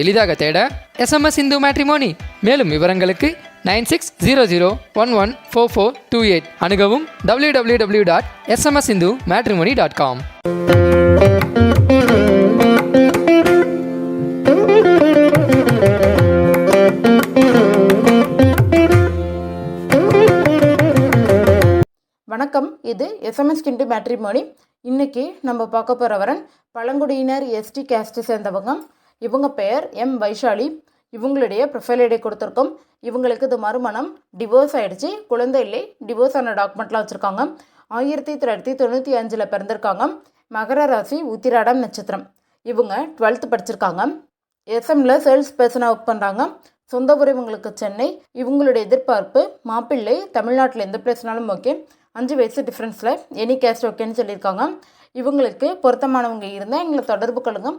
எளிதாக தேட SMS Hindu matrimony மேலும் விவரங்களுக்கு nine six zero zero one one four four two eight. அணுகவும் W W W dot SMS Hindu matrimony dot com வணக்கம் இது எஸ்எம்எஸ் கிண்டு மேட்ரிமோனி இன்னைக்கு நம்ம பார்க்க போகிற வரன் பழங்குடியினர் எஸ்டி கேஸ்ட்டு சேர்ந்தவங்க. இவங்க பெயர் எம் வைஷாலி. இவங்களுடைய ப்ரொஃபைல் ஐடி கொடுத்துருக்கோம். இவங்களுக்கு இது மறுமணம். டிவோர்ஸ் ஆகிடுச்சு குழந்தை இல்லை. டிவோர்ஸ் ஆன டாக்குமெண்ட்லாம் வச்சுருக்காங்க. ஆயிரத்தி தொள்ளாயிரத்தி தொண்ணூற்றி அஞ்சில் பிறந்திருக்காங்க. மகர ராசி உத்திராடம் நட்சத்திரம். இவங்க டுவெல்த்து படிச்சிருக்காங்க. எஸ்எம்ல சேல்ஸ் பர்சனாக ஒர்க் பண்ணுறாங்க சொந்த ஊர் இவங்களுக்கு சென்னை. இவங்களுடைய எதிர்பார்ப்பு மாப்பிள்ளை தமிழ்நாட்டில் எந்த பிளேஸ்னாலும் ஓகே அஞ்சு வயசு டிஃப்ரென்ஸில் எனி கேஸ்ட் ஓகேன்னு சொல்லியிருக்காங்க. இவங்களுக்கு பொருத்தமானவங்க இருந்தால் எங்களை தொடர்பு கொள்ளுங்கள்